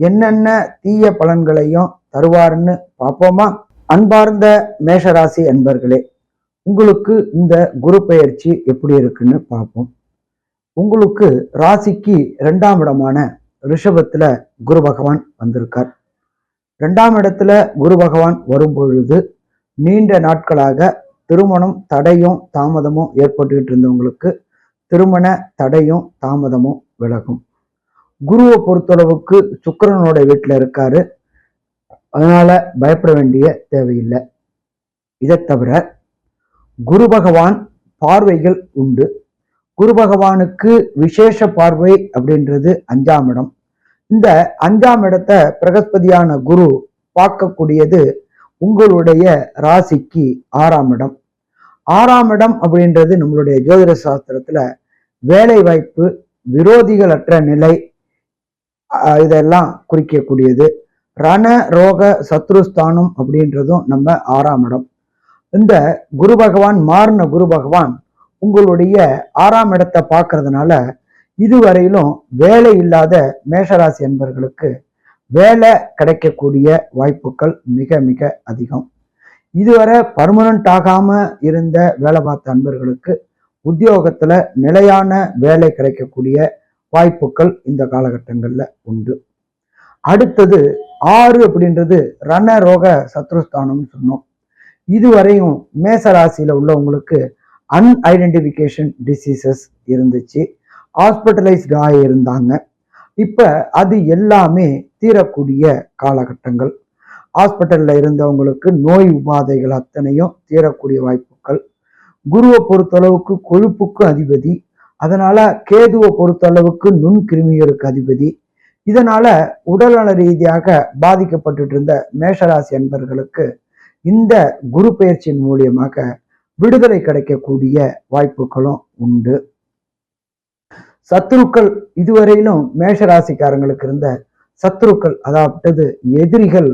என்னென்ன தீய பலன்களையும் தருவார்னு பார்ப்போமா? அன்பார்ந்த மேஷராசி அன்பர்களே உங்களுக்கு இந்த குரு பெயர்ச்சி எப்படி இருக்குன்னு பார்ப்போம். உங்களுக்கு ராசிக்கு ரெண்டாம் இடமான ரிஷபத்துல குரு பகவான் வந்திருக்கார். ரெண்டாம் இடத்துல குரு பகவான் வரும் பொழுது நீண்ட நாட்களாக திருமணம் தடையும் தாமதமும் ஏற்பட்டுக்கிட்டு இருந்தவங்களுக்கு திருமண தடையும் தாமதமும் விலகும். குருவை பொறுத்தளவுக்கு சுக்கரனோட வீட்டில் இருக்காரு. அதனால பயப்பட வேண்டிய தேவையில்லை. இதை தவிர குரு பகவான் பார்வைகள் உண்டு. குரு பகவானுக்கு விசேஷ பார்வை அப்படின்றது அஞ்சாம் இடம். இந்த அஞ்சாம் இடத்தை பிரகஸ்பதியான குரு பார்க்கக்கூடியது உங்களுடைய ராசிக்கு ஆறாம் இடம். ஆறாம் இடம் அப்படின்றது நம்மளுடைய ஜோதிட சாஸ்திரத்துல வேலை வாய்ப்பு விரோதிகளற்ற நிலை இதெல்லாம் குறிக்கக்கூடியது. ரண ரோக சத்ருஸ்தானம் அப்படின்றதும் நம்ம ஆறாம் இடம். இந்த குரு பகவான் மாறின குரு பகவான் உங்களுடைய ஆறாம் இடத்தை பார்க்கறதுனால இதுவரையிலும் வேலை இல்லாத மேஷராசி என்பர்களுக்கு வேலை கிடைக்கக்கூடிய வாய்ப்புகள் மிக மிக அதிகம். இதுவரை பர்மனண்ட் ஆகாம இருந்த வேலை பார்த்த அன்பர்களுக்கு உத்தியோகத்துல நிலையான வேலை கிடைக்கக்கூடிய வாய்ப்புகள் இந்த காலகட்டங்களில் உண்டு. அடுத்தது ஆறு அப்படின்றது ரண ரோக சத்ருஸ்தானம்னு சொன்னோம். இதுவரையும் மேச ராசியில் உள்ளவங்களுக்கு அன்ஐடென்டிஃபிகேஷன் டிசீசஸ் இருந்துச்சு. ஹாஸ்பிட்டலைஸ்டு ஆகியிருந்தாங்க இப்போ அது எல்லாமே தீரக்கூடிய காலகட்டங்கள். ஹாஸ்பிட்டலில் இருந்தவங்களுக்கு நோய் உபாதைகள் அத்தனையும் தீரக்கூடிய வாய்ப்புகள். குருவை பொறுத்தளவுக்கு கொழுப்புக்கும் அதிபதி அதனால கேதுவை பொறுத்தளவுக்கு நுண்கிருமிகளுக்கு அதிபதி. இதனால உடல்நல ரீதியாக பாதிக்கப்பட்டுட்டு இருந்த மேஷராசி அன்பர்களுக்கு இந்த குரு பயிற்சியின் மூலியமாக விடுதலை கிடைக்கக்கூடிய வாய்ப்புகளும் உண்டு. சத்துருக்கள் இதுவரையிலும் மேஷராசிக்காரங்களுக்கு இருந்த சத்துருக்கள் அதாவது எதிரிகள்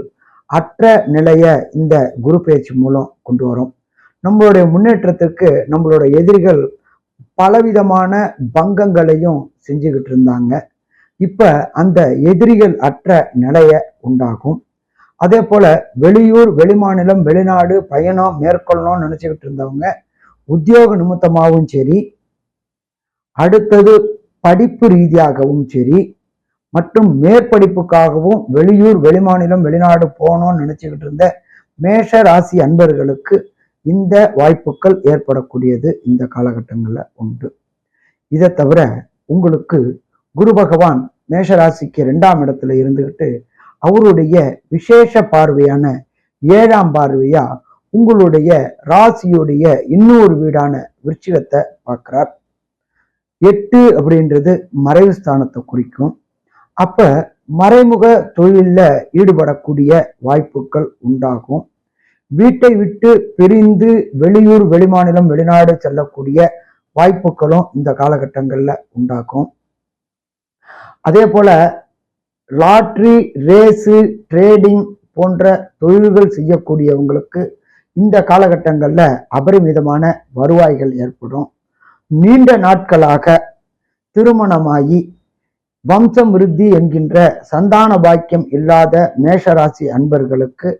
அற்ற நிலைய இந்த குரு பயிற்சி மூலம் கொண்டு வரும். நம்மளுடைய முன்னேற்றத்திற்கு நம்மளுடைய எதிரிகள் பலவிதமான பங்கங்களையும் செஞ்சுக்கிட்டு இருந்தாங்க இப்போ அந்த எதிரிகள் அற்ற நிலைய உண்டாகும். அதே போல் வெளியூர் வெளிமாநிலம் வெளிநாடு பயணம் மேற்கொள்ளணும்னு நினச்சிக்கிட்டு இருந்தவங்க உத்தியோக நிமித்தமாகவும் சரி அடுத்தது படிப்பு ரீதியாகவும் சரி மற்றும் மேற்படிப்புக்காகவும் வெளியூர் வெளிமாநிலம் வெளிநாடு போகணும்னு நினச்சிக்கிட்டு இருந்த மேஷ ராசி அன்பர்களுக்கு இந்த வாய்ப்புகள் ஏற்படக்கூடியது இந்த காலகட்டங்களில் உண்டு. இதை தவிர உங்களுக்கு குரு பகவான் மேஷராசிக்கு ரெண்டாம் இடத்துல இருந்துக்கிட்டு அவருடைய விசேஷ பார்வையான ஏழாம் பார்வையா உங்களுடைய ராசியுடைய இன்னொரு வீடான விருச்சிகத்தை பார்க்கிறார். எட்டு அப்படின்றது மறைவு ஸ்தானத்தை குறிக்கும். அப்ப மறைமுக தொழிலில் ஈடுபடக்கூடிய வாய்ப்புகள் உண்டாகும். வீட்டை விட்டு பிரிந்து வெளியூர் வெளிமாநிலம் வெளிநாடு செல்லக்கூடிய வாய்ப்புகளும் இந்த காலகட்டங்களில் உண்டாகும். அதே போல லாட்ரி ரேஸு ட்ரேடிங் போன்ற தொழில்கள் செய்யக்கூடியவங்களுக்கு இந்த காலகட்டங்களில் அபரிமிதமான வருவாய்கள் ஏற்படும். நீண்ட நாட்களாக திருமணமாகி வம்சம் விருத்தி என்கின்ற சந்தான பாக்கியம் இல்லாத மேஷராசி அன்பர்களுக்கு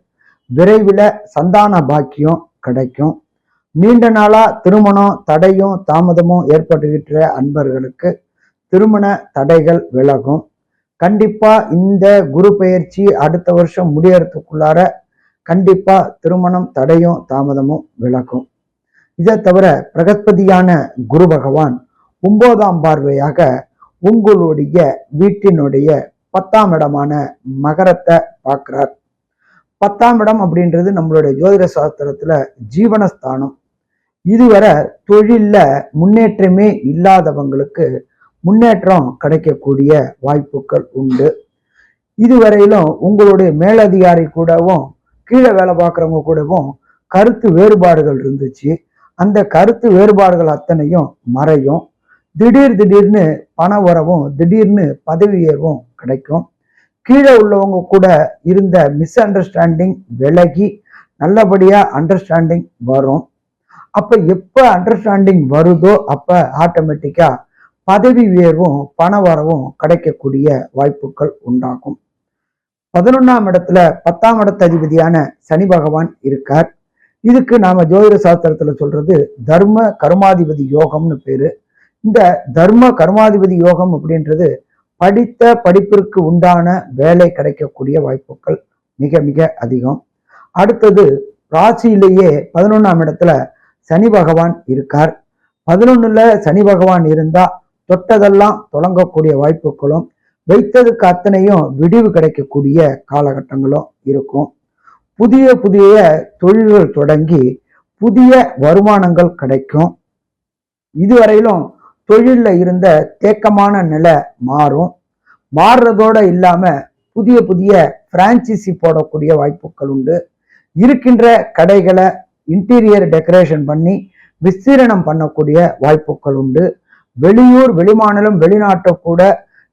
விரைவில் சந்தான பாக்கியம் கிடைக்கும். நீண்ட நாளா திருமணம் தடையும் தாமதமும் ஏற்பட்டுகின்ற அன்பர்களுக்கு திருமண தடைகள் விலகும். கண்டிப்பா இந்த குரு பயிற்சி அடுத்த வருஷம் முடியறதுக்குள்ளார கண்டிப்பா திருமணம் தடையும் தாமதமும் விலகும். இதை தவிர பிரகஸ்பதியான குரு பகவான் ஒன்பதாம் பார்வையாக உங்களுடைய வீட்டினுடைய பத்தாம் இடமான மகரத்தை பார்க்கிறார். பத்தாம் இடம் அப்படின்றது நம்மளுடைய ஜோதிட சாஸ்திரத்துல ஜீவனஸ்தானம். இதுவரை தொழில்ல முன்னேற்றமே இல்லாதவங்களுக்கு முன்னேற்றம் கிடைக்கக்கூடிய வாய்ப்புகள் உண்டு. இதுவரையிலும் உங்களுடைய மேலதிகாரி கூடவும் கீழே வேலை பார்க்குறவங்க கூடவும் கருத்து வேறுபாடுகள் இருந்துச்சு. அந்த கருத்து வேறுபாடுகள் அத்தனையும் மறையும். திடீர் திடீர்னு பண வரவும் திடீர்னு பதவி உயர்வும் கிடைக்கும். கீழே உள்ளவங்க கூட இருந்த மிஸ் அண்டர்ஸ்டாண்டிங் விலகி நல்லபடியா அண்டர்ஸ்டாண்டிங் வரும். அப்ப எப்ப அண்டர்ஸ்டாண்டிங் வருதோ அப்ப ஆட்டோமேட்டிக்கா பதவி உயர்வும் பண வரவும் கிடைக்கக்கூடிய வாய்ப்புகள் உண்டாகும். பதினொன்னாம் இடத்துல பத்தாம் இடத்த அதிபதியான சனி பகவான் இருக்கார். இதுக்கு நாம ஜோதிட சாஸ்திரத்துல சொல்றது தர்ம கர்மாதிபதி யோகம்னு பேரு. இந்த தர்ம கர்மாதிபதி யோகம் அப்படின்றது படித்த படிப்பிற்கு உண்டான வேலை கிடைக்கக்கூடிய வாய்ப்புகள் மிக மிக அதிகம். அடுத்தது ராசியிலேயே பதினொன்னாம் இடத்துல சனி பகவான் இருக்கார். பதினொன்னுல சனி பகவான் இருந்தா தொட்டதெல்லாம் தொடங்கக்கூடிய வாய்ப்புகளும் வைத்ததுக்கு அத்தனையும் விடிவு கிடைக்கக்கூடிய காலகட்டங்களும் இருக்கும். புதிய புதிய தொழில்கள் தொடங்கி புதிய வருமானங்கள் கிடைக்கும். இதுவரையிலும் தொழிலில் இருந்த தேக்கமான நிலை மாறும். மாறுறதோட இல்லாம புதிய புதிய பிரான்ச்சைசி போடக்கூடிய வாய்ப்புகள் உண்டு. இருக்கின்ற கடைகளை இன்டீரியர் டெக்கரேஷன் பண்ணி விஸ்தீரணம் பண்ணக்கூடிய வாய்ப்புகள் உண்டு. வெளியூர் வெளிமாநிலம் வெளிநாட்டை கூட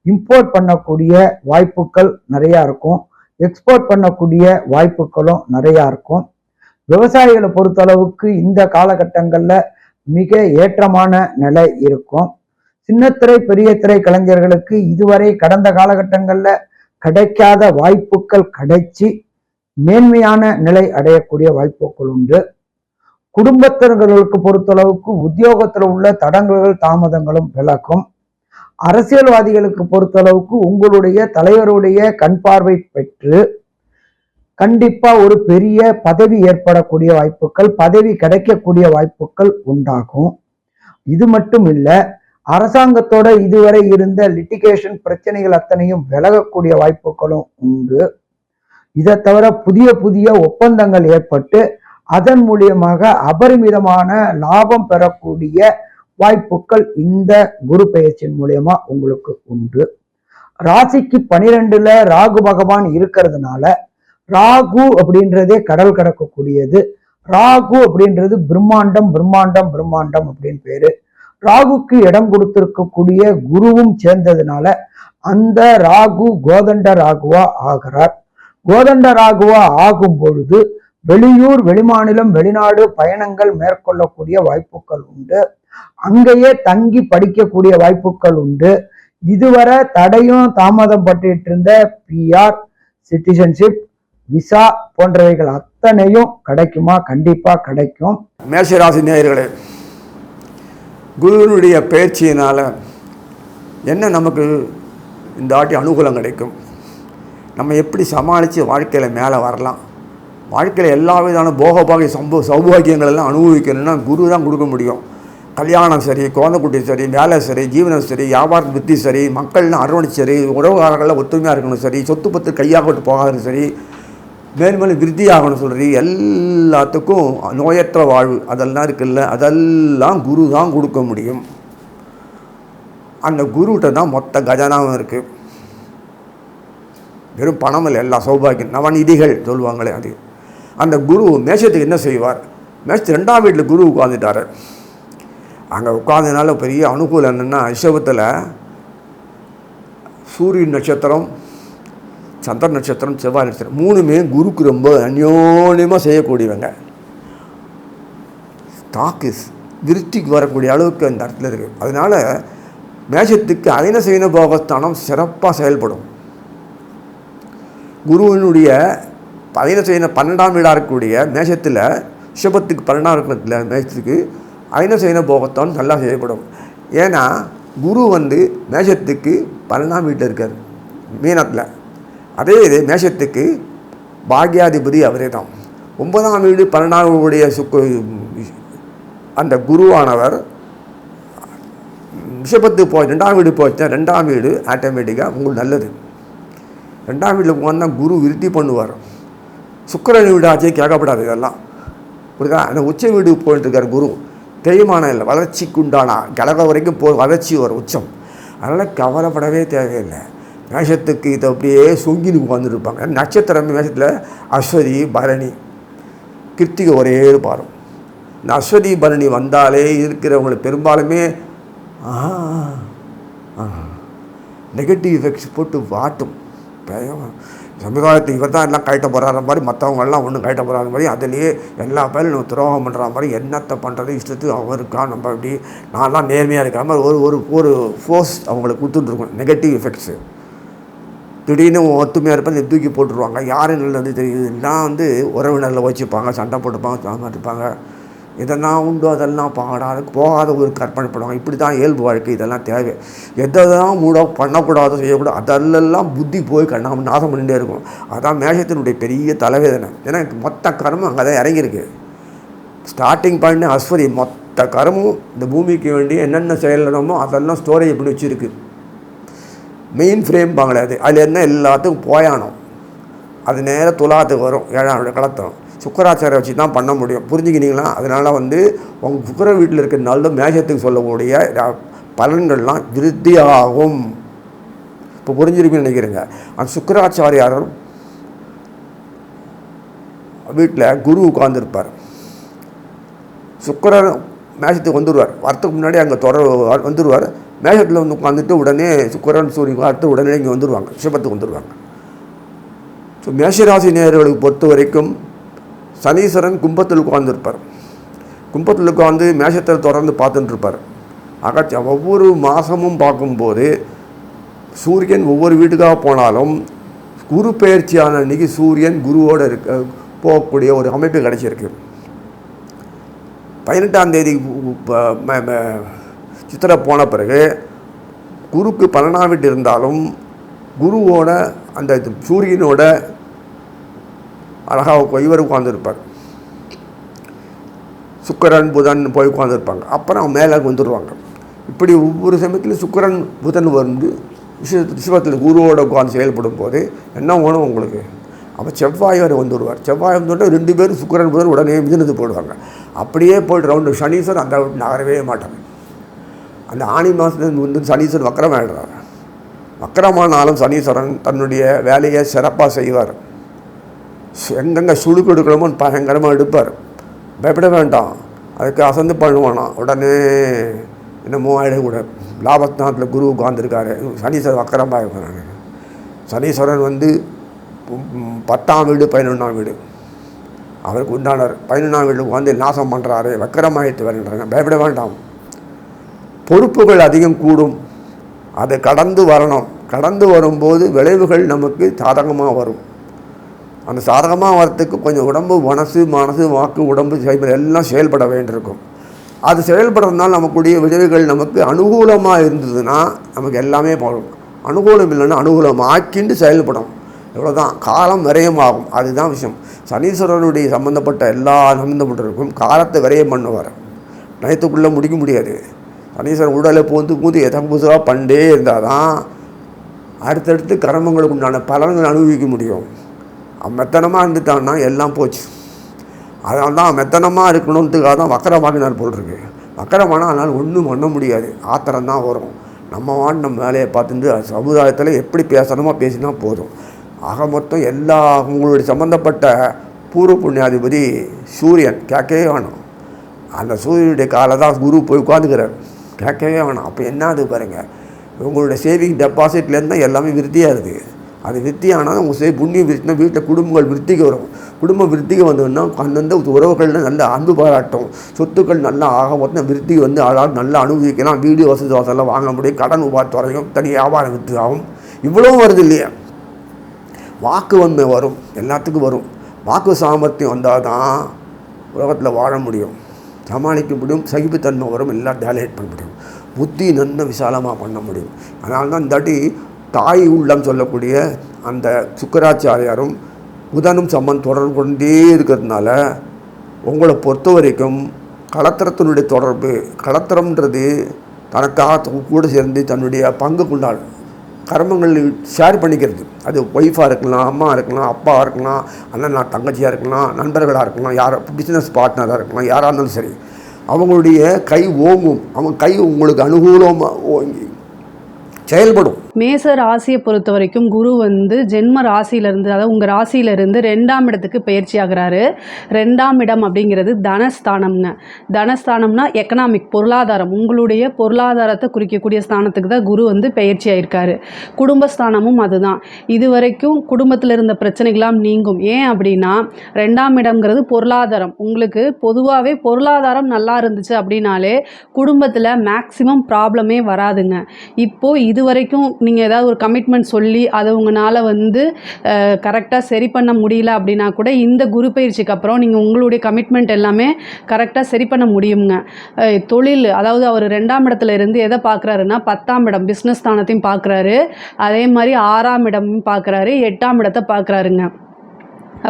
இம்போர்ட் பண்ணக்கூடிய வாய்ப்புகள் நிறையா இருக்கும். எக்ஸ்போர்ட் பண்ணக்கூடிய வாய்ப்புகளும் நிறையா இருக்கும். விவசாயிகளை பொறுத்தளவுக்கு இந்த காலகட்டங்களில் மிக ஏற்றமான நிலை இருக்கும். சின்னத்திரை பெரிய திரை கலைஞர்களுக்கு இதுவரை கடந்த காலகட்டங்களில் கிடைக்காத வாய்ப்புகள் கிடைச்சி மேன்மையான நிலை அடையக்கூடிய வாய்ப்புகள் உண்டு. குடும்பத்தினர்களுக்கு பொறுத்தளவுக்கு உத்தியோகத்தில் உள்ள தடங்கல்கள் தாமதங்களும் விளக்கும் அரசியல்வாதிகளுக்கு பொறுத்தளவுக்கு உங்களுடைய தலைவருடைய கண் பார்வை பெற்று கண்டிப்பா ஒரு பெரிய பதவி ஏற்படக்கூடிய வாய்ப்புகள் பதவி கிடைக்கக்கூடிய வாய்ப்புகள் உண்டாகும். இது மட்டும் இல்ல அரசாங்கத்தோட இதுவரை இருந்த லிட்டிகேஷன் பிரச்சனைகள் அத்தனையும் விலகக்கூடிய வாய்ப்புகளும் உண்டு. இதை தவிர புதிய புதிய ஒப்பந்தங்கள் ஏற்பட்டு அதன் மூலியமாக அபரிமிதமான லாபம் பெறக்கூடிய வாய்ப்புகள் இந்த குரு பெயர்ச்சியின் மூலியமா உங்களுக்கு உண்டு. ராசிக்கு பனிரெண்டுல ராகு பகவான் இருக்கிறதுனால ராகு அப்படின்றதே கடல் கடக்கக்கூடியது. ராகு அப்படின்றது பிரம்மாண்டம் பிரம்மாண்டம் பிரம்மாண்டம் அப்படின்னு பேரு. ராகுக்கு இடம் கொடுத்திருக்கக்கூடிய குருவும் சேர்ந்ததுனால அந்த ராகு கோதண்ட ராகுவா ஆகிறார். கோதண்ட ராகுவா ஆகும் பொழுது வெளியூர் வெளிமாநிலம் வெளிநாடு பயணங்கள் மேற்கொள்ளக்கூடிய வாய்ப்புகள் உண்டு. அங்கேயே தங்கி படிக்கக்கூடிய வாய்ப்புகள் உண்டு. இதுவரை தடையும் தாமதம் பட்டு இருந்த பிஆர் சிட்டிசன்ஷிப் விசா போன்றவைகள் அத்தனையும் கிடைக்குமா? கண்டிப்பா கிடைக்கும். மேஷராசி நேயர்களே குருவினுடைய பயிற்சியினால் என்ன நமக்கு இந்த ஆட்டி அனுகூலம் கிடைக்கும்? நம்ம எப்படி சமாளித்து வாழ்க்கையில் மேலே வரலாம்? வாழ்க்கையில் எல்லா விதமான போகபாகிய சம்பவ சௌபாகியங்கள் எல்லாம் அனுபவிக்கணும்னா குரு தான் கொடுக்க முடியும். கல்யாணம் சரி குழந்தை குட்டி சரி வேலை சரி ஜீவனம் சரி வியாபார புத்தி சரி மக்கள்லாம் அரவணை சரி உறவுகாரங்களில் ஒத்துமையாக இருக்கணும் சரி சொத்து பத்து கையாகப்பட்டு போகாது சரி மேலும் மேலும் விருத்தி ஆகணும் சொல்கிறீ எல்லாத்துக்கும் நோயற்ற வாழ்வு அதெல்லாம் இருக்குல்ல அதெல்லாம் குரு தான் கொடுக்க முடியும். அந்த குருகிட்ட தான் மொத்த கஜனாவும் இருக்குது வெறும் பணம் இல்லை எல்லா சௌபாகியம் நவநிதிகள் சொல்லுவாங்களே அது. அந்த குரு மேஷத்துக்கு என்ன செய்வார்? மேஷத்து ரெண்டாம் வீட்டில் குரு உட்காந்துட்டார் அங்கே உட்காந்ததுனால பெரிய அனுகூலம் என்னென்னா ரிஷபத்தில் சூரியன் நட்சத்திரம் சந்திர நட்சத்திரம் செவ்வாய் நட்சத்திரம் மூணுமே குருக்கு ரொம்ப அந்யோன்யமாக செய்யக்கூடியவங்க. தாக்கு விருத்திக்கு வரக்கூடிய அளவுக்கு அந்த இடத்துல இருக்குது அதனால் மேஷத்துக்கு அயன சைன போகஸ்தானம் சிறப்பாக செயல்படும். குருவினுடைய பதின சைன பன்னெண்டாம் வீடாக இருக்கக்கூடிய மேஷத்தில் ரிஷபத்துக்கு பன்னெண்டாம் இருக்கிற மேஷத்துக்கு அயன சைன போகத்தான் நல்லா செய்யப்படும் ஏன்னா குரு வந்து மேஷத்துக்கு பன்னெண்டாம் வீட்டில் இருக்கார் மீனத்தில். அதே இது மேஷத்துக்கு பாக்யாதிபதி அவரே தான் ஒன்பதாம் வீடு பன்னெண்டாம் சுக்கு அந்த குருவானவர் விஷப்பத்து போய் ரெண்டாம் வீடு போச்சுன்னா ரெண்டாம் வீடு ஆட்டோமேட்டிக்காக உங்களுக்கு நல்லது. ரெண்டாம் வீட்டில் போனால் குரு விருத்தி பண்ணுவார். சுக்கரன் வீடு ஆச்சே கேட்கப்படாது இதெல்லாம். புரியுதா? அந்த உச்ச வீடு போயிட்டு இருக்கார் குரு. தேய்மானம் இல்லை வளர்ச்சிக்குண்டானா கலக வரைக்கும் போ வளர்ச்சி வரும் உச்சம். அதனால் கவலைப்படவே தேவையில்லை. மேஷத்துக்கு இதை அப்படியே சொங்கின்னு உட்காந்துருப்பாங்க நட்சத்திரம் மேஷத்தில் அஸ்வதி பரணி கிருத்திகை ஒரே பாரம். இந்த அஸ்வதி பரணி வந்தாலே இருக்கிறவங்களை பெரும்பாலுமே நெகட்டிவ் எஃபெக்ட்ஸ் போட்டு வாட்டும். பயம். இவர் தான் எல்லாம் கழட்ட போகிறார மாதிரி மற்றவங்கெல்லாம் ஒன்றும் கழட்ட போகிறாத மாதிரி அதுலேயே எல்லா பேரும் நம்ம துரோகம் பண்ணுற மாதிரி என்னத்தை பண்ணுறது இஷ்டத்துக்கு அவருக்கா நம்ம அப்படி நான்லாம் நேர்மையாக இருக்கிற மாதிரி ஒரு ஒரு ஒரு ஃபோர்ஸ் அவங்களுக்கு கொடுத்துட்ருக்கோம் நெகட்டிவ் எஃபெக்ட்ஸு திடீர்னு ஒத்துமையாக இருப்பேன் இதை தூக்கி போட்டுருவாங்க. யார் நல்லது தெரியுது. எல்லாம் வந்து உறவினரில் வச்சுப்பாங்க சண்டை போட்டுப்பாங்க சாமாட்டுப்பாங்க இதெல்லாம் உண்டோ அதெல்லாம் பாடாது போகாத ஒரு கற்பனை பண்ணுவாங்க. இப்படி தான் இயல்பு வாழ்க்கை இதெல்லாம் தேவை. எதெல்லாம் மூட பண்ணக்கூடாது செய்யக்கூடாது அதெல்லாம் புத்தி போய் கண்ணாம நாசம் பண்ணிகிட்டே இருக்கும். அதான் மேஷத்தினுடைய பெரிய தலைவேதனை. ஏன்னா மொத்த கர்மம் அங்கே தான் இறங்கியிருக்கு. ஸ்டார்டிங் பாயிண்ட் அஸ்வதி மொத்த கர்மம் இந்த பூமிக்கு வேண்டி என்னென்ன செயல் அதெல்லாம் ஸ்டோரேஜ் பண்ணி வச்சுருக்கு. மெயின் ஃப்ரேம் பாங்களே அது அதில் எல்லாத்துக்கும் போயானோம். அது நேராக துலாத்துக்கு வரும். ஏழாம் கலத்தம் சுக்கராச்சாரை வச்சு தான் பண்ண முடியும். புரிஞ்சுக்கினீங்களா? அதனால் வந்து உங்கள் சுக்கர வீட்டில் இருக்கிற நல்ல மேஷத்துக்கு சொல்லக்கூடிய பலன்கள்லாம் விருத்தியாகும். இப்போ புரிஞ்சிருப்பீங்கன்னு நினைக்கிறேங்க. அந்த சுக்கராச்சாரியார் வீட்டில் குரு உட்காந்துருப்பார் சுக்கரன் மேஷத்துக்கு வந்துடுவார் வரத்துக்கு முன்னாடி அங்கே தொடர் வந்துடுவார் மேஷத்தில் வந்து உட்காந்துட்டு உடனே சுக்கரன் சூரியன் பார்த்து உடனே இங்கே வந்துடுவாங்க ரிஷபத்துக்கு வந்துடுவாங்க ஸோ மேஷராசி நேயர்களுக்கு பொறுத்த வரைக்கும் சனீஸ்வரன் கும்பத்தில் உட்கார்ந்துருப்பார். கும்பத்தில் உட்காந்து மேஷத்தை தொடர்ந்து பார்த்துட்டுருப்பார். இருப்பார் ஒவ்வொரு மாதமும் பார்க்கும்போது சூரியன் ஒவ்வொரு வீட்டுக்காக போனாலும் குரு பெயர்ச்சியான அன்னைக்கு சூரியன் குருவோடு இருக்க போகக்கூடிய ஒரு அமைப்பு கிடச்சிருக்கு. பதினெட்டாம் தேதி சித்திரை போன பிறகு குருக்கு பன்னெண்டாம் வீட்டு இருந்தாலும் குருவோட அந்த இது சூரியனோட அழகாக இவர் உட்காந்துருப்பார் சுக்கரன் புதன் போய் உட்காந்துருப்பாங்க அப்புறம் மேலே வந்துடுவாங்க இப்படி ஒவ்வொரு சமயத்திலும் சுக்கரன் புதன் வந்து விஷய விஷயத்தில் குருவோட உட்காந்து செயல்படும் போது என்ன வேணும் உங்களுக்கு? அப்போ செவ்வாய் வரை வந்துடுவார் செவ்வாய் வந்துட்டு ரெண்டு பேரும் சுக்கரன் புதன் உடனே மிதனது போடுவாங்க அப்படியே போய்ட்டு ரவுண்டு சனீஸ்வரன் அந்த நகரவே மாட்டாங்க அந்த ஆணி மாதத்துல வந்து சனீஸ்வரன் வக்கரமாயிடுறார். வக்கரமானாலும் சனீஸ்வரன் தன்னுடைய வேலையை சிறப்பாக செய்வார். எங்கெங்கே சுழுக்கு எடுக்கணுமோ பயங்கரமாக எடுப்பார். பயப்பட வேண்டாம். அதுக்கு அசந்து பண்ணுவானா உடனே என்னமோ ஆகிடக்கூட லாபஸ்தானத்தில் குரு உட்காந்துருக்காரு சனீஸ்வரன் வக்கரமாக இருக்கிறாங்க சனீஸ்வரன் வந்து பத்தாம் வீடு பதினொன்றாம் வீடு. அவருக்கு உண்டானார். பதினொன்றாம் வீடு உட்காந்து நாசம் பண்ணுறாரு வக்கரமாயிட்டு வரேன்றாங்க. பயப்பட வேண்டாம். பொறுப்புகள் அதிகம் கூடும். அதை கடந்து வரணும். கடந்து வரும்போது விளைவுகள் நமக்கு சாதகமாக வரும். அந்த சாதகமாக வரத்துக்கு கொஞ்சம் உடம்பு மனசு மனசு வாக்கு உடம்பு செயல்பட எல்லாம் செயல்பட வேண்டியிருக்கும். அது செயல்படுறதுனால நமக்குடைய விளைவுகள் நமக்கு அனுகூலமாக இருந்ததுன்னா நமக்கு எல்லாமே போகும். அனுகூலம் இல்லைன்னா அனுகூலம் ஆக்கிண்டு செயல்படும். இவ்வளோதான் காலம் விரயமாகும். அதுதான் விஷயம். சனீஸ்வரனுடைய சம்மந்தப்பட்ட எல்லா சம்மந்தப்பட்டிருக்கும் காலத்தை விரயம் பண்ணுவார். நயத்துக்குள்ளே முடிக்க முடியாது. சனீஸ்வரன் உடலை பூந்து பூந்து எதை புதுசாக பண்ணே இருந்தால் தான் அடுத்தடுத்து கர்மங்களுக்கு உண்டான பலன்கள் அனுபவிக்க முடியும். மெத்தனமாக இருந்துட்டான்னா எல்லாம் போச்சு. அதனால தான் மெத்தனமாக இருக்கணுன்றதுக்காக தான் வக்கரமாகினார் போல் இருக்கு வக்கரமானால் அதனால் ஒன்றும் பண்ண முடியாது. ஆத்திரம் தான் வரும். நம்ம வாண்டு நம்ம வேலையை பார்த்துட்டு சமுதாயத்தில் எப்படி பேசணுமோ பேசினா போதும். ஆக மொத்தம் எல்லா உங்களுடைய சம்மந்தப்பட்ட பூர்வ புண்ணியாதிபதி சூரியன் கேட்கவே வேணும். அந்த சூரியனுடைய காலை தான் குரு போய் உட்காந்துக்கிறார் கேட்கவே வேணாம். அப்போ என்ன அது பாருங்கள் உங்களுடைய சேவிங் டெபாசிட்லேருந்து தான் எல்லாமே விருத்தியாக இருக்குது அது விருத்தி ஆனால் உங்கள் சே புண்ணியம் விருத்தினா வீட்டில் குடும்பங்கள் விருத்திக்கு வரும். குடும்பம் விருத்திக்கு வந்ததுன்னா அந்தந்த உறவுகள் நல்ல அன்பு பாராட்டும். சொத்துக்கள் நல்லா ஆக மொத்தம் விருத்தி வந்து அழகாக நல்லா அனுபவிக்கலாம். வீடு வசதி வாசல்லாம் வாங்க முடியும். கடன் உபா துறையும் தனி வியாபாரம் விற்று ஆகும். இவ்வளவும் வருது இல்லையா? வாக்கு வந்து வரும். எல்லாத்துக்கும் வரும். வாக்கு சாமர்த்தியம் வந்தால் தான் உலகத்தில் வாழ முடியும். சமாளிக்க முடியும் சகிப்புத்தன்மை வரும் எல்லாம் டேலேட் பண்ண முடியும் புத்தி நல்ல விசாலமாக பண்ண முடியும் அதனால தான் இந்தாட்டி தாய் உள்ளம் சொல்லக்கூடிய அந்த சுக்கராச்சாரியாரும் புதனும் சம்மன் தொடர்பு கொண்டே இருக்கிறதுனால உங்களை பொறுத்த வரைக்கும் கலத்திரத்தினுடைய தொடர்பு கலத்திரம்ன்றது தனக்காக கூட சேர்ந்து தன்னுடைய பங்கு கொண்டாள் கர்மங்கள் ஷேர் பண்ணிக்கிறது. அது ஒய்ஃபாக இருக்கலாம் அம்மா இருக்கலாம் அப்பா இருக்கலாம் அண்ணன் தங்கச்சியாக இருக்கலாம் நண்பர்களாக இருக்கலாம் யார் பிஸ்னஸ் பார்ட்னராக இருக்கலாம் யாராக இருந்தாலும் சரி. அவங்களுடைய கை ஓங்கும். அவங்க கை உங்களுக்கு அனுகூலமாக ஓங்கி செயல்படும். மேச ராசியை பொறுத்த வரைக்கும் குரு வந்து ஜென்ம ராசியிலேருந்து அதாவது உங்கள் ராசியிலேருந்து ரெண்டாம் இடத்துக்கு பயிற்சி ஆகிறாரு. ரெண்டாம் இடம் அப்படிங்கிறது தனஸ்தானம்ங்க தனஸ்தானம்னா எக்கனாமிக் பொருளாதாரம். உங்களுடைய பொருளாதாரத்தை குறிக்கக்கூடிய ஸ்தானத்துக்கு தான் குரு வந்து பயிற்சி ஆயிருக்காரு. குடும்பஸ்தானமும் அதுதான். இது வரைக்கும் குடும்பத்தில் இருந்த பிரச்சனைகளாம் நீங்கும். ஏன் அப்படின்னா ரெண்டாம் இடம்ங்கிறது பொருளாதாரம். உங்களுக்கு பொதுவாகவே பொருளாதாரம் நல்லா இருந்துச்சு அப்படின்னாலே குடும்பத்தில் மேக்ஸிமம் ப்ராப்ளமே வராதுங்க. இப்போது இது வரைக்கும் நீங்கள் ஏதாவது ஒரு கமிட்மெண்ட் சொல்லி அதை உங்களால் வந்து கரெக்டாக சரி பண்ண முடியல அப்படின்னா கூட இந்த குரு பயிற்சிக்கு அப்புறம் நீங்கள் உங்களுடைய கமிட்மெண்ட் எல்லாமே கரெக்டாக சரி பண்ண முடியுங்க. தொழில் அதாவது அவர் ரெண்டாம் இடத்துல இருந்து எதை பார்க்குறாருன்னா பத்தாம் இடம் பிஸ்னஸ் ஸ்தானத்தையும் பார்க்குறாரு. அதே மாதிரி ஆறாம் இடமும் பார்க்குறாரு எட்டாம் இடத்தை பார்க்குறாருங்க.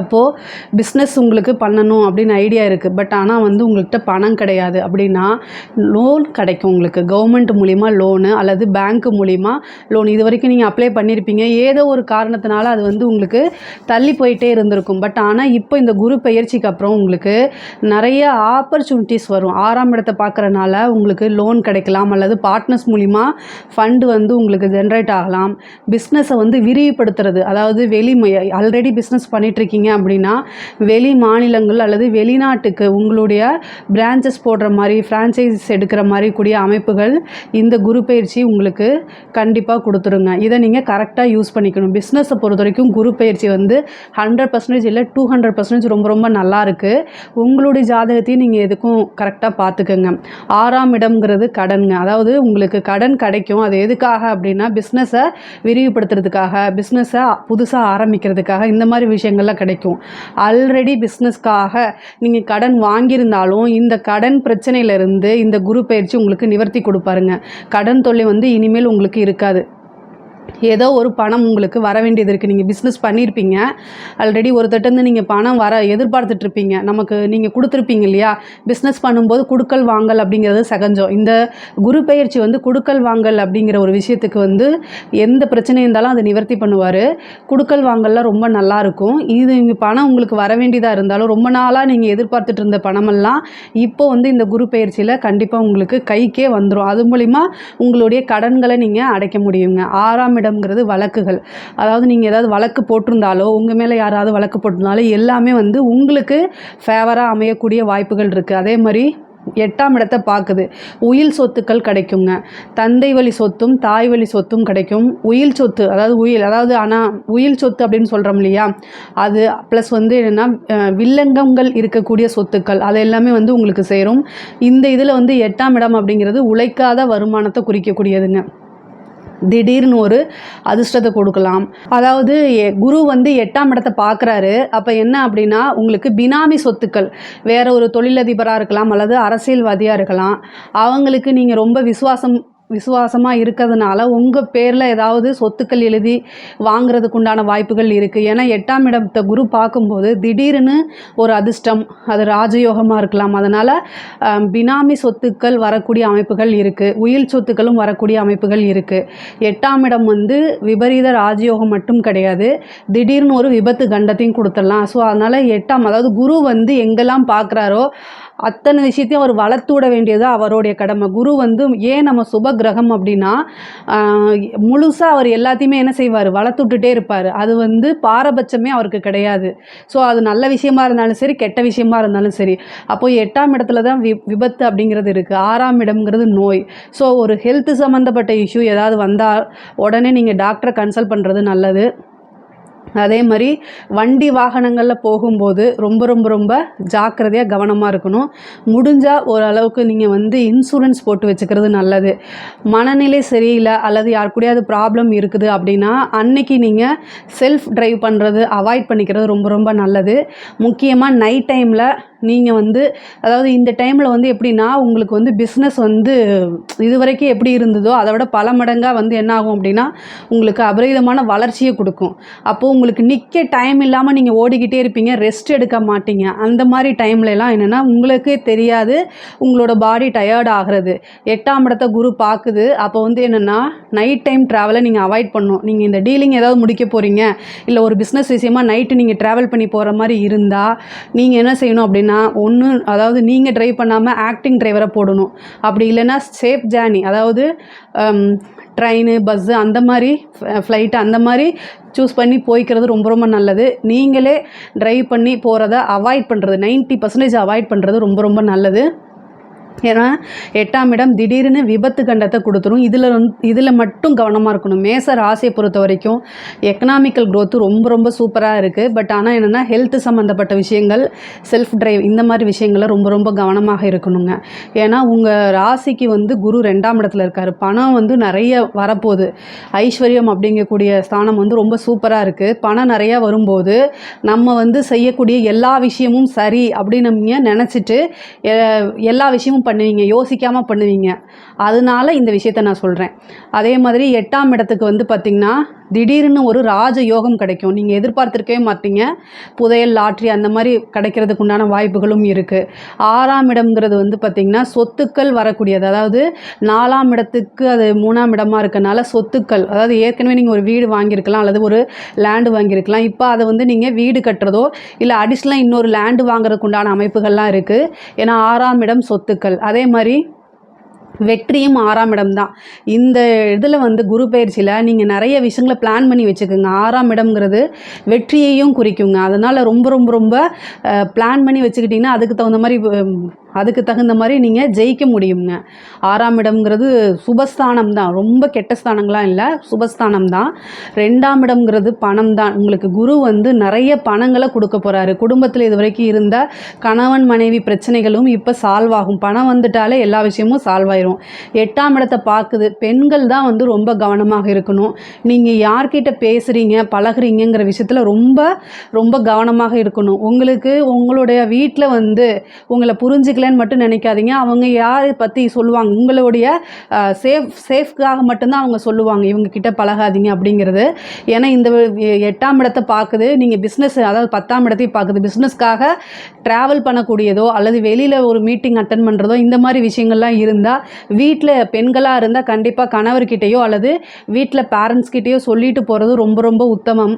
அப்போது பிஸ்னஸ் உங்களுக்கு பண்ணணும் அப்படின்னு ஐடியா இருக்குது பட் ஆனால் வந்து உங்கள்கிட்ட பணம் கிடையாது. அப்படின்னா லோன் கிடைக்கும் உங்களுக்கு. கவர்மெண்ட் மூலிமா லோனு அல்லது பேங்க் மூலிமா லோன் இது வரைக்கும் நீங்கள் அப்ளை பண்ணியிருப்பீங்க ஏதோ ஒரு காரணத்தினால அது வந்து உங்களுக்கு தள்ளி போயிட்டே இருந்திருக்கும். பட் ஆனால் இப்போ இந்த குரு பயிற்சிக்கு அப்புறம் உங்களுக்கு நிறைய ஆப்பர்ச்சுனிட்டிஸ் வரும். ஆறாம் இடத்தை பார்க்குறனால உங்களுக்கு லோன் கிடைக்கலாம். அல்லது பார்ட்னர்ஸ் மூலிமா ஃபண்டு வந்து உங்களுக்கு ஜென்ரேட் ஆகலாம். பிஸ்னஸை வந்து விரிவுபடுத்துறது. அதாவது வெளி ஆல்ரெடி பிஸ்னஸ் பண்ணிகிட்ருக்கீங்க அப்படின்னா வெளி மாநிலங்கள் அல்லது வெளிநாட்டுக்கு உங்களுடைய பிரான்ச்சஸ் போடுற மாதிரி ஃப்ரான்ச்சைஸ் எடுக்கிற மாதிரி கூடிய அமைப்புகள் இந்த குரு பயிற்சி உங்களுக்கு கண்டிப்பாக கொடுத்துருங்க. இதை நீங்கள் கரெக்டாக யூஸ் பண்ணிக்கணும். பிஸ்னஸை பொறுத்த வரைக்கும் குரு பயிற்சி வந்து ஹண்ட்ரட் பர்சன்டேஜ் இல்லை டூ ஹண்ட்ரட் பர்சன்டேஜ் ரொம்ப ரொம்ப நல்லாயிருக்கு உங்களுடைய ஜாதகத்தையும் நீங்கள் எதுக்கும் கரெக்டாக பார்த்துக்கோங்க. ஆறாம் இடம்ங்கிறது கடனுங்க. அதாவது உங்களுக்கு கடன் கிடைக்கும். அது எதுக்காக அப்படின்னா பிஸ்னஸை விரிவுபடுத்துறதுக்காக பிஸ்னஸை புதுசாக ஆரம்பிக்கிறதுக்காக இந்த மாதிரி விஷயங்கள்லாம் கிடைக்கும். ஆல்ரெடி பிஸ்னஸ்க்காக நீங்கள் கடன் வாங்கியிருந்தாலும் இந்த கடன் பிரச்சனையிலேருந்து இந்த குரு பயிற்சி உங்களுக்கு நிவர்த்தி கொடுப்பாருங்க. கடன் தொல்லை வந்து இனிமேல் உங்களுக்கு இருக்காது. ஏதோ ஒரு பணம் உங்களுக்கு வர வேண்டியது இருக்குது நீங்கள் பிஸ்னஸ் பண்ணியிருப்பீங்க ஆல்ரெடி ஒருத்தட்டேருந்து நீங்கள் பணம் வர எதிர்பார்த்துட்ருப்பீங்க நமக்கு நீங்கள் கொடுத்துருப்பீங்க இல்லையா? பிஸ்னஸ் பண்ணும்போது குடுக்கல் வாங்கல் அப்படிங்கிறது சகஜம் இந்த குரு பயிற்சி வந்து குடுக்கல் வாங்கல் அப்படிங்கிற ஒரு விஷயத்துக்கு வந்து எந்த பிரச்சனை இருந்தாலும் அதை நிவர்த்தி பண்ணுவார். குடுக்கல் வாங்கல்லாம் ரொம்ப நல்லாயிருக்கும் இது இங்கே பணம் உங்களுக்கு வர வேண்டியதாக இருந்தாலும் ரொம்ப நாளாக நீங்கள் எதிர்பார்த்துட்டு இருந்த பணமெல்லாம் இப்போ வந்து இந்த குரு பயிற்சியில் கண்டிப்பாக உங்களுக்கு கைக்கே வந்துடும் அது மூலிமா உங்களுடைய கடன்களை நீங்கள் அடைக்க முடியுங்க. ஆறாம் இடம்ங்கிறது வழக்குகள். அதாவது நீங்கள் ஏதாவது வழக்கு போட்டிருந்தாலோ உங்கள் மேலே யாராவது வழக்கு போட்டிருந்தாலோ எல்லாமே வந்து உங்களுக்கு ஃபேவராக அமையக்கூடிய வாய்ப்புகள் இருக்குது அதே மாதிரி எட்டாம் இடத்தை பார்க்குது. உயில் சொத்துக்கள் கிடைக்குங்க. தந்தை வழி சொத்தும் தாய் வழி சொத்தும் கிடைக்கும். உயில் சொத்து அதாவது உயில் அதாவது ஆனால் உயில் சொத்து அப்படின்னு சொல்கிறோம் இல்லையா? அது ப்ளஸ் வந்து என்னென்னா வில்லங்கங்கள் இருக்கக்கூடிய சொத்துக்கள். அது எல்லாமே வந்து உங்களுக்கு சேரும். இந்த இதில் வந்து எட்டாம் இடம் அப்படிங்கிறது உழைக்காத வருமானத்தை குறிக்கக்கூடியதுங்க. திடீர்னு ஒரு அதிர்ஷ்டத்தை கொடுக்கலாம். அதாவது எ- குரு வந்து எட்டாம் இடத்தை பார்க்குறாரு. அப்போ என்ன அப்படின்னா உங்களுக்கு பினாமி சொத்துக்கள் வேற ஒரு தொழிலதிபராக இருக்கலாம் அல்லது அரசியல்வாதியாக இருக்கலாம் அவங்களுக்கு நீங்கள் ரொம்ப விசுவாசம் விசுவாசமாக இருக்கிறதுனால உங்கள் பேரில் ஏதாவது சொத்துக்கள் எழுதி வாங்குறதுக்கு உண்டான வாய்ப்புகள் இருக்குது ஏன்னா எட்டாம் இடத்தை குரு பார்க்கும்போது திடீர்னு ஒரு அதிர்ஷ்டம் அது ராஜயோகமாக இருக்கலாம். அதனால் பினாமி சொத்துக்கள் வரக்கூடிய அமைப்புகள் இருக்குது உயில் சொத்துக்களும் வரக்கூடிய அமைப்புகள் இருக்குது எட்டாம் இடம் வந்து விபரீத ராஜயோகம் மட்டும் கிடையாது. திடீர்னு ஒரு விபத்து கண்டத்தையும் கொடுத்துடலாம். ஸோ அதனால் எட்டாம் அதாவது குரு வந்து எங்கெல்லாம் பார்க்குறாரோ அத்தனை விஷயத்தையும் அவர் வளர்த்து விட வேண்டியது அவருடைய கடமை. குரு வந்து ஏன் நம்ம சுப கிரகம் அப்படின்னா முழுசாக அவர் எல்லாத்தையுமே என்ன செய்வார்? வளர்த்து விட்டுட்டே இருப்பார். அது வந்து பாரபட்சமே அவருக்கு கிடையாது. ஸோ அது நல்ல விஷயமா இருந்தாலும் சரி கெட்ட விஷயமா இருந்தாலும் சரி. அப்போ எட்டாம் இடத்துல தான் வி விபத்து அப்படிங்கிறது இருக்குது ஆறாம் இடம்ங்கிறது நோய். ஸோ ஒரு ஹெல்த் சம்மந்தப்பட்ட இஷ்யூ ஏதாவது வந்தால் உடனே நீங்கள் டாக்டரை கன்சல்ட் பண்ணுறது நல்லது. அதே மாதிரி வண்டி வாகனங்களில் போகும்போது ரொம்ப ரொம்ப ரொம்ப ஜாக்கிரதையாக கவனமாக இருக்கணும். முடிஞ்சால் ஓரளவுக்கு நீங்கள் வந்து இன்சூரன்ஸ் போட்டு வச்சுக்கிறது நல்லது. மனநிலை சரியில்லை அல்லது யார் கூடயாவது ப்ராப்ளம் இருக்குது அப்படின்னா அன்னைக்கு நீங்கள் செல்ஃப் ட்ரைவ் பண்ணுறது அவாய்ட் பண்ணிக்கிறது ரொம்ப ரொம்ப நல்லது. முக்கியமாக நைட் டைமில் நீங்கள் வந்து அதாவது இந்த டைமில் வந்து எப்படின்னா உங்களுக்கு வந்து பிஸ்னஸ் வந்து இது வரைக்கும் எப்படி இருந்ததோ அதை விட பல மடங்காக வந்து என்ன ஆகும் அப்படின்னா உங்களுக்கு அபரிதமான வளர்ச்சியை கொடுக்கும். அப்போது உங்களுக்கு நிற்க டைம் இல்லாமல் நீங்கள் ஓடிக்கிட்டே இருப்பீங்க ரெஸ்ட் எடுக்க மாட்டீங்க. அந்த மாதிரி டைம்லலாம் என்னென்னா உங்களுக்கே தெரியாது உங்களோட பாடி டயர்ட் ஆகிறது. எட்டாம் இடத்த குரு பார்க்குது. அப்போ வந்து என்னென்னா நைட் டைம் ட்ராவலை நீங்கள் அவாய்ட் பண்ணணும். நீங்கள் இந்த டீலிங் ஏதாவது முடிக்க போகிறீங்க இல்லை ஒரு பிஸ்னஸ் விஷயமா நைட்டு நீங்கள் ட்ராவல் பண்ணி போகிற மாதிரி இருந்தால் நீங்கள் என்ன செய்யணும் அப்படின்னா ஒன்று அதாவது நீங்கள் ட்ரைவ் பண்ணாமல் ஆக்டிங் டிரைவரை போடணும். அப்படி இல்லைன்னா சேஃப் ஜேர்னி அதாவது ட்ரெயின் பஸ்ஸு அந்த மாதிரி ஃப்ளைட்டு அந்த மாதிரி சூஸ் பண்ணி போய்க்கிறது ரொம்ப ரொம்ப நல்லது. நீங்களே ட்ரைவ் பண்ணி போகிறத அவாய்ட் பண்ணுறது 90% பர்சன்டேஜ் அவாய்ட் பண்ணுறது ரொம்ப ரொம்ப நல்லது. ஏன்னா எட்டாம் இடம் திடீர்னு விபத்து கண்டத்தை கொடுத்துரும். இதில் வந்து இதில் மட்டும் கவனமாக இருக்கணும். மேச ராசியை பொறுத்த வரைக்கும் எக்கனாமிக்கல் க்ரோத்து ரொம்ப ரொம்ப சூப்பராக இருக்குது பட் ஆனால் என்னென்னா ஹெல்த் சம்மந்தப்பட்ட விஷயங்கள் செல்ஃப் டிரைவ் இந்த மாதிரி விஷயங்களை ரொம்ப ரொம்ப கவனமாக இருக்கணுங்க. ஏன்னா உங்கள் ராசிக்கு வந்து குரு ரெண்டாம் இடத்துல இருக்கார். பணம் வந்து நிறைய வரப்போகுது. ஐஸ்வர்யம் அப்படிங்கக்கூடிய ஸ்தானம் வந்து ரொம்ப சூப்பராக இருக்குது பணம் நிறையா வரும்போது நம்ம வந்து செய்யக்கூடிய எல்லா விஷயமும் சரி அப்படின்னு நம்ம நினச்சிட்டு எல்லா விஷயமும் பண்ணுவீங்க யோசிக்காமல் பண்ணுவீங்க. அதனால இந்த விஷயத்த நான் சொல்கிறேன் அதே மாதிரி எட்டாம் இடத்துக்கு வந்து பார்த்திங்கன்னா திடீர்னு ஒரு ராஜ யோகம் கிடைக்கும். நீங்கள் எதிர்பார்த்துருக்கவே மாட்டீங்க. புதையல் லாட்ரி அந்த மாதிரி கிடைக்கிறதுக்கு உண்டான வாய்ப்புகளும் இருக்குது ஆறாம் இடம்ங்கிறது வந்து பார்த்திங்கன்னா சொத்துக்கள் வரக்கூடியது. அதாவது நாலாம் இடத்துக்கு அது மூணாம் இடமாக இருக்கனால சொத்துக்கள். அதாவது ஏற்கனவே நீங்கள் ஒரு வீடு வாங்கியிருக்கலாம் அல்லது ஒரு லேண்டு வாங்கியிருக்கலாம். இப்போ அதை வந்து நீங்கள் வீடு கட்டுறதோ இல்லை அடிஷ்னலாக இன்னொரு லேண்டு வாங்குறதுக்கு உண்டான அமைப்புகள்லாம் இருக்குது ஏன்னா ஆறாம் இடம் சொத்துக்கள். அதே மாதிரி வெற்றியும் ஆறாம் இடம் தான் இந்த இதில் வந்து குரு பயிற்சியில் நீங்கள் நிறைய விஷயங்களை பிளான் பண்ணி வச்சுக்கோங்க. ஆறாம் இடம்ங்கிறது வெற்றியையும் குறிக்குங்க. அதனால் ரொம்ப ரொம்ப ரொம்ப பிளான் பண்ணி வச்சுக்கிட்டிங்கன்னா அதுக்கு தகுந்த மாதிரி அதுக்கு தகுந்த மாதிரி நீங்கள் ஜெயிக்க முடியுங்க ஆறாம் இடம்ங்கிறது சுபஸ்தானம் தான் ரொம்ப கெட்ட ஸ்தானங்களாம் இல்லை சுபஸ்தானம் தான் ரெண்டாம் இடம்ங்கிறது பணம் தான் உங்களுக்கு குரு வந்து நிறைய பணங்களை கொடுக்க போகிறாரு குடும்பத்தில் இது வரைக்கும் இருந்த கணவன் மனைவி பிரச்சனைகளும் இப்போ சால்வ் ஆகும். பணம் வந்துட்டாலே எல்லா விஷயமும் சால்வ் ஆயிரும். எட்டாம் இடத்தை பார்க்குது. பெண்கள் தான் வந்து ரொம்ப கவனமாக இருக்கணும். நீங்கள் யார்கிட்ட பேசுகிறீங்க பழகுறீங்கங்கிற விஷயத்தில் ரொம்ப ரொம்ப கவனமாக இருக்கணும். உங்களுக்கு உங்களுடைய வீட்டில் வந்து உங்களை புரிஞ்சுக்கலன்னு மட்டும் நினைக்காதீங்க. அவங்க யாரை பற்றி சொல்லுவாங்க? உங்களுடைய சேஃப் சேஃப்காக மட்டும்தான் அவங்க சொல்லுவாங்க. இவங்க கிட்ட பழகாதீங்க அப்படிங்கிறது. ஏன்னா இந்த எட்டாம் இடத்தை பார்க்குது. நீங்கள் பிஸ்னஸ் அதாவது பத்தாம் இடத்தையும் பார்க்குது. பிஸ்னஸ்க்காக ட்ராவல் பண்ணக்கூடியதோ அல்லது வெளியில் ஒரு மீட்டிங் அட்டன் பண்ணுறதோ இந்த மாதிரி விஷயங்கள்லாம் இருந்தால் வீட்டில் பெண்களாக இருந்தால் கண்டிப்பாக கணவர்கிட்டயோ அல்லது வீட்டில் பேரண்ட்ஸ்கிட்டேயோ சொல்லிட்டு போகிறது ரொம்ப ரொம்ப உத்தமம்.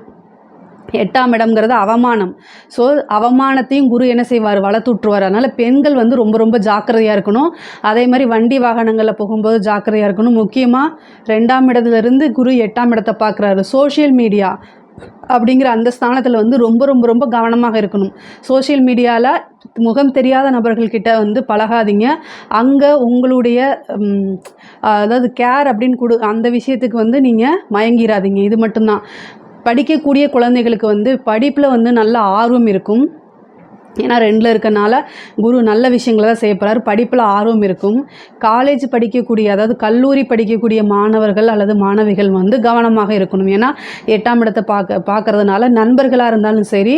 எட்டாம் இடம்ங்கிறது அவமானம். ஸோ அவமானத்தையும் குரு என்ன செய்வார்? வளர்த்துட்ருவார் அதனால் பெண்கள் வந்து ரொம்ப ரொம்ப ஜாக்கிரதையாக இருக்கணும். அதே மாதிரி வண்டி வாகனங்களில் போகும்போது ஜாக்கிரதையாக இருக்கணும். முக்கியமாக ரெண்டாம் இடத்துலேருந்து குரு எட்டாம் இடத்தை பார்க்குறாரு. சோஷியல் மீடியா அப்படிங்கிற அந்த ஸ்தானத்தில் வந்து ரொம்ப ரொம்ப ரொம்ப கவனமாக இருக்கணும். சோஷியல் மீடியாவில் முகம் தெரியாத நபர்கள்கிட்ட வந்து பழகாதீங்க. அங்கே உங்களுடைய அதாவது கேர் அப்படின்னு கொடு அந்த விஷயத்துக்கு வந்து நீங்கள் மயங்கிடாதீங்க இது மட்டும்தான். படிக்கக்கூடிய குழந்தைகளுக்கு வந்து படிப்பில் வந்து நல்ல ஆர்வம் இருக்கும். ஏன்னா ரெண்டில் இருக்கனால குரு நல்ல விஷயங்களை தான் செய்ய போகிறார் படிப்பில் ஆர்வம் இருக்கும். காலேஜ் படிக்கக்கூடிய அதாவது கல்லூரி படிக்கக்கூடிய மாணவர்கள் அல்லது மாணவிகள் வந்து கவனமாக இருக்கணும். ஏன்னா எட்டாம் இடத்தை பார்க்க பார்க்கறதுனால நண்பர்களாக இருந்தாலும் சரி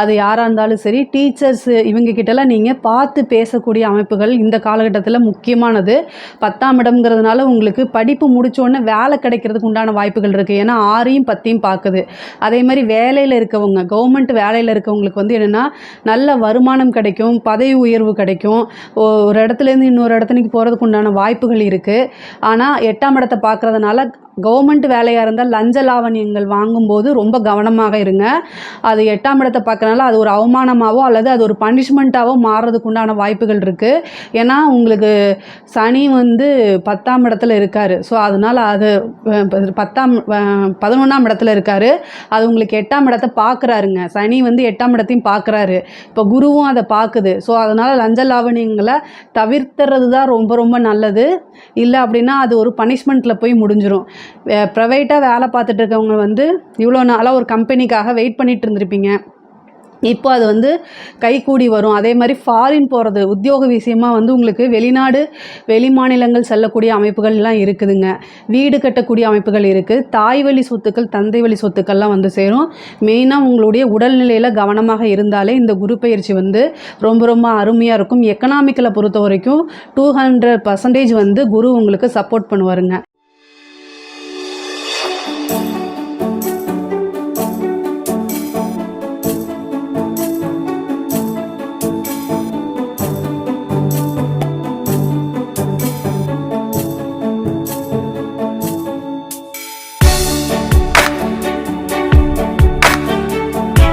அது யாராக இருந்தாலும் சரி டீச்சர்ஸ் இவங்க கிட்டலாம் நீங்கள் பார்த்து பேசக்கூடிய அமைப்புகள் இந்த காலகட்டத்தில் முக்கியமானது. பத்தாம் இடம்ங்கிறதுனால உங்களுக்கு படிப்பு முடிச்ச வேலை கிடைக்கிறதுக்கு உண்டான வாய்ப்புகள் இருக்குது ஏன்னா ஆறையும் பத்தையும் பார்க்குது. அதே மாதிரி வேலையில் இருக்கவங்க கவர்மெண்ட் வேலையில் இருக்கவங்களுக்கு வந்து என்னென்னா நல்ல வருமானம் கிடைக்கும் பதவி உயர்வு கிடைக்கும். ஒரு இடத்துலேருந்து இன்னொரு இடத்துக்கு போகிறதுக்கு உண்டான வாய்ப்புகள் இருக்குது ஆனால் எட்டாம் இடத்தை பார்க்குறதுனால கவர்மெண்ட் வேலையாக இருந்தால் லஞ்ச லாவணியங்கள் வாங்கும்போது ரொம்ப கவனமாக இருங்க. அது எட்டாம் இடத்தை பார்க்கறனால அது ஒரு அவமானமாகவோ அல்லது அது ஒரு பனிஷ்மெண்ட்டாகவோ மாறுறதுக்கு உண்டான வாய்ப்புகள் இருக்குது ஏன்னா உங்களுக்கு சனி வந்து பத்தாம் இடத்துல இருக்கார். ஸோ அதனால் அது பத்தாம் பதினொன்றாம் இடத்துல இருக்கார். அது உங்களுக்கு எட்டாம் இடத்தை பார்க்குறாருங்க. சனி வந்து எட்டாம் இடத்தையும் பார்க்குறாரு. இப்போ குருவும் அதை பார்க்குது. ஸோ அதனால் லஞ்ச லாவணியங்களை தவிர்த்துறது தான் ரொம்ப ரொம்ப நல்லது. இல்லை அப்படின்னா அது ஒரு பனிஷ்மெண்ட்டில் போய் முடிஞ்சிடும் ப்ரைவேட்டாக வேலை பார்த்துட்டு இருக்கவங்க வந்து இவ்வளோ நாளாக ஒரு கம்பெனிக்காக வெயிட் பண்ணிட்டு இருந்திருப்பீங்க. இப்போ அது வந்து கைகூடி வரும். அதே மாதிரி ஃபாரின் போகிறது உத்தியோக விஷயமாக வந்து உங்களுக்கு வெளிநாடு வெளி மாநிலங்கள் செல்லக்கூடிய அமைப்புகள்லாம் இருக்குதுங்க. வீடு கட்டக்கூடிய அமைப்புகள் இருக்குது தாய் வழி சொத்துக்கள் தந்தை வழி சொத்துக்கள்லாம் வந்து சேரும். மெயினாக உங்களுடைய உடல்நிலையில் கவனமாக இருந்தாலே இந்த குரு பயிற்சி வந்து ரொம்ப ரொம்ப அருமையாக இருக்கும். எக்கனாமிக்கலை பொறுத்த வரைக்கும் டூ ஹண்ட்ரட் பர்சன்டேஜ் வந்து குரு உங்களுக்கு சப்போர்ட் பண்ணுவாருங்க.